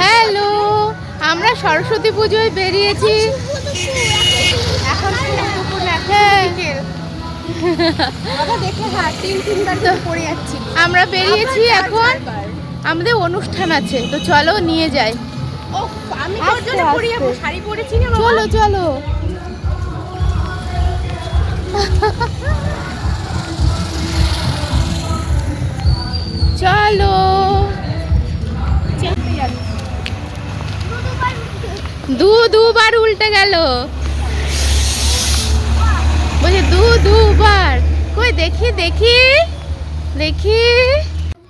Hello আমরা সরস্বতী পুজোয় বেরিয়েছি। এখন হ্যাঁ। আমরা বেরিয়েছি এখন আমাদের অনুষ্ঠান আছে তো চলো নিয়ে যাই। চলো আমি দু, দুবার উল্টে গেল। বলছে, দু, দুবার। কই, দেখি দেখি দেখি।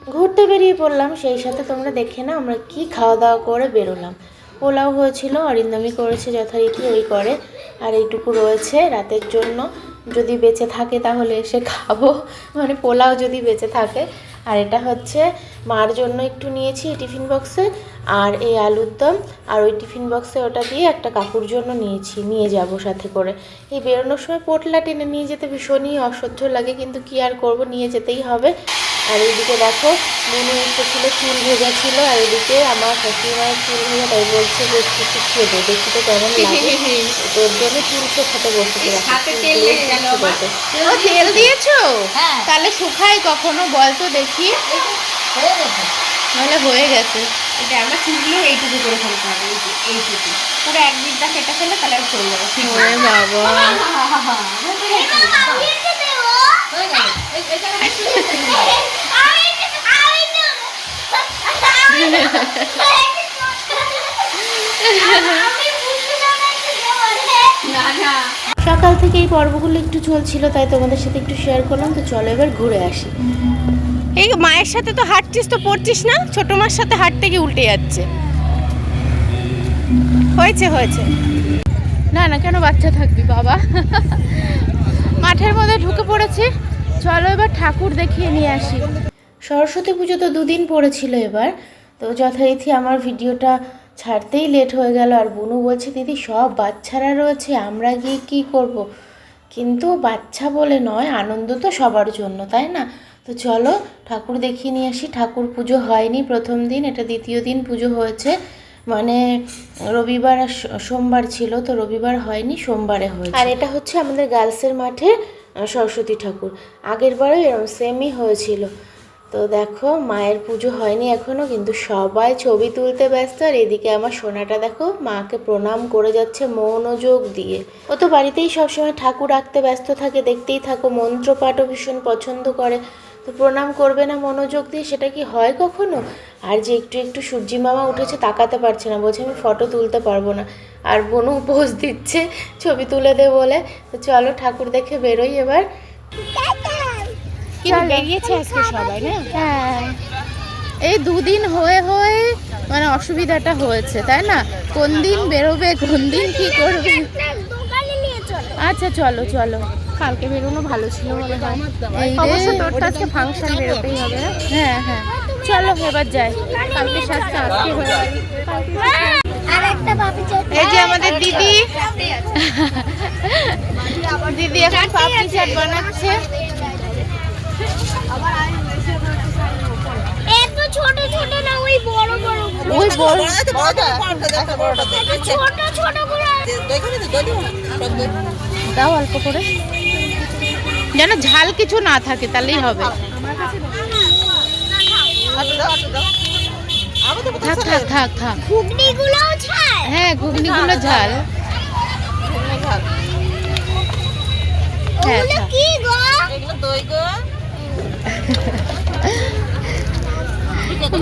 ঘুরতে বেরিয়ে পড়লাম, সেই সাথে তোমরা দেখে না আমরা কি খাওয়া দাওয়া করে বেরোলাম। পোলাও হয়েছিল অরিন্দমি করেছে যথারীতি, ওই করে। আর এইটুকু রয়েছে রাতের জন্য। যদি বেঁচে থাকে তাহলে এসে খাব। মানে পোলাও যদি বেঁচে থাকে আর এটা হচ্ছে মার জন্য একটু নিয়েছি টিফিন বক্সে। আর এই আলুর দম, আর ওই টিফিন বক্সে ওটা দিয়ে একটা কাকুর জন্য নিয়েছি, নিয়ে যাব সাথে করে। এই বেরোনোর সময় পোটলা টেনে নিয়ে যেতে ভীষণই অসহ্য লাগে, কিন্তু কি আর করব, নিয়ে যেতেই হবে। আর এদিকে দেখো মনে এসেছিল চুল ভেজা ছিল আর এদিকে আমার শ্বশুর মায়ের চুল ভেজা তাই বলছে যে একটু শুকিয়ে দে দেখি তো কেমন লাগে তোর জন্য চুল শুকাতে বসেছে হাতে তেল দিয়েছ হ্যাঁ। তাহলে শুকায় কখনো বল তো দেখি নাহলে হয়ে গেছে এটা আমরা চুলগুলো এইটুকু করে ফেলতে হবে এইটুকু পুরো এক দিকটা কেটে ফেলে তাহলে আর চলে যাবে বাবা সকাল থেকে এই পর্বগুলো একটু চলছিল তাই তোমাদের সাথে একটু শেয়ার করলাম। তো চলো এবার ঘুরে আসি। এই মায়ের সাথে তো হাঁটছিস তো পড়ছিস না? ছোট মার সাথে হাঁটতে গিয়ে উল্টে যাচ্ছে। হয়েছে হয়েছে। না না কেন বাচ্চা থাকবি বাবা? মাঠের মধ্যে ঢুকে পড়েছি। চলো এবার ঠাকুর দেখিয়ে নিয়ে আসি। সরস্বতী পুজো তো দুদিন পড়েছিল এবার, তো যথারীতি আমার ভিডিওটা ছাড়তেই লেট হয়ে গেল আর বুনু বলছে, দিদি, সব বাচ্চারা রয়েছে, আমরা গিয়ে কি করব। কিন্তু বাচ্চা বলে নয়, আনন্দ তো সবার জন্য, তাই না? তো চলো ঠাকুর দেখিয়ে নিয়ে আসি। ঠাকুর পুজো হয়নি প্রথম দিন, এটা দ্বিতীয় দিন পুজো হয়েছে। মানে রবিবার আর সোমবার ছিল, তো রবিবার হয়নি, সোমবারে হয়েছে। আর এটা হচ্ছে আমাদের গার্লসের মাঠে সরস্বতী ঠাকুর। আগের বারেও এরকম সেমই হয়েছিল। তো দেখো, মায়ের পুজো হয়নি এখনও কিন্তু সবাই ছবি তুলতে ব্যস্ত, আর এদিকে আমার সোনাটা দেখো, মাকে প্রণাম করে যাচ্ছে মনোযোগ দিয়ে। ও তো বাড়িতেই সবসময় ঠাকুর আঁকতে ব্যস্ত থাকে, দেখতেই থাকো মন্ত্র পাঠও ভীষণ পছন্দ করে। তো প্রণাম করবে না মনোযোগ দিয়ে সেটা কি হয় কখনো? আর যে একটু একটু সূর্যি মামা উঠেছে তাকাতে পারছে না বলছে আমি ফটো তুলতে পারব না। আর বোনও পোজ দিচ্ছে ছবি তুলে দে বলে। তো চলো ঠাকুর দেখে বেরোই এবার। বেরিয়েছে আজকে সবাই না? হ্যাঁ। এই দুদিন হয়ে হয়ে মানে অসুবিধাটা হয়েছে তাই না? কোন দিন বেরোবে কোন দিন কি করবে? আচ্ছা চলো চলো। কালকে বেরোনো ভালো ছিল মনে হয়। এই অবশ্য তোর তো আজকে ফাংশন বেরোতেই হবে। হ্যাঁ হ্যাঁ। চলো এবার যাই। কালকে সাজতে আজকে হয়ে এই যে আমাদের দিদি। দিদি এখন পাপড়ি চাট বানাচ্ছে। ছোট ছোট না ওই বড় বড় ওই বড়। ছোট ছোটগুলো। দাও অল্প করে। যেন ঝাল কিছু না থাকে তাহলেই হবে। থাক থাক থাক থাক। ঘুগনি গুলোও ছাড় হ্যাঁ ঘুগনিগুলো ঝাল। হ্যাঁ ওগুলো থাক। কি গো?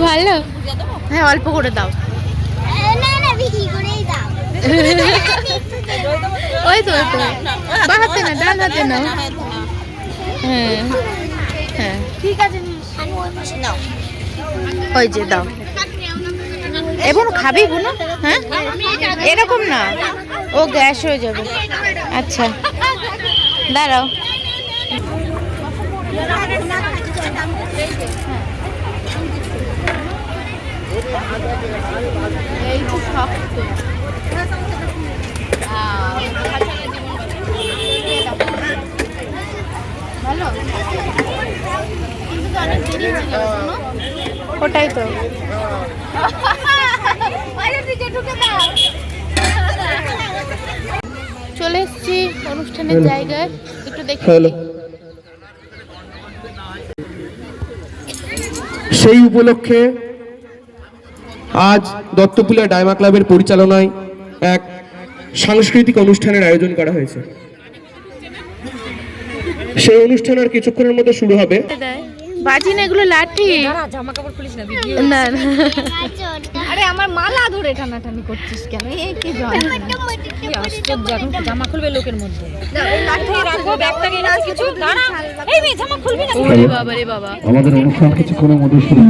ভালো। হ্যাঁ অল্প করে দাও। এ, না না বিক্রি করেই দাও। ওই তো ওই তো। বা হাতে না ডান হাতে নাও। হ্যাঁ হ্যাঁ। ঠিক আছে আমি ওই পাশে দাও ওই যে দাও। এবং খাবি বুনো হ্যাঁ? এরকম না। ও গ্যাস হয়ে যাবে। আচ্ছা। দাঁড়াও। এই তো শক্ত ভালো কিন্তু তো অনেক দেরি হয়ে যাবে শোনো। ওটাই তো। চলে এসেছি অনুষ্ঠানের জায়গায়। একটু দেখি সেই উপলক্ষে আজ দত্তপুলিয়া ডায়মা ক্লাবের পরিচালনায় এক সাংস্কৃতিক অনুষ্ঠানের আয়োজন করা হয়েছে। সেই অনুষ্ঠান আর কিছুক্ষণের মধ্যে শুরু হবে। বাজি না এগুলো লাঠি। জামা কাপড় খুলিস না না না। আরে আমার মালা ধরে টানাটানি করছিস কেন? এই কি জামা খুলবে লোকের মধ্যে। লাঠি রাখব ব্যাগটাকে না কিছু দাঁড়া। এই মেয়ে জামা খুলবি না ওরে বাবা রে বাবা। আমাদের অনুষ্ঠান কিছুক্ষণের মধ্যে শুরু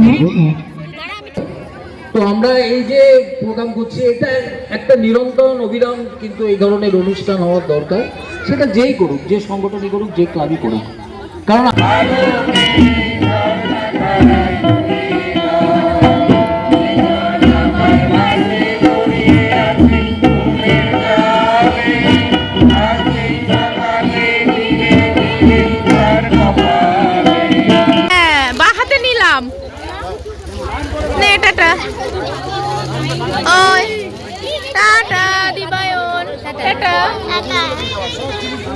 তো আমরা এই যে প্রোগ্রাম করছি এটা একটা নিরন্তর অবিরাম কিন্তু এই ধরনের অনুষ্ঠান হওয়ার দরকার। সেটা যেই করুক যে সংগঠনই করুক যে ক্লাবই করুক। কারণ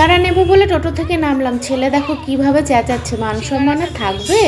সিঙ্গারা নেব বলে টোটো থেকে নামলাম। ছেলে দেখো কীভাবে চেঁচাচ্ছে। মান সম্মান থাকবে?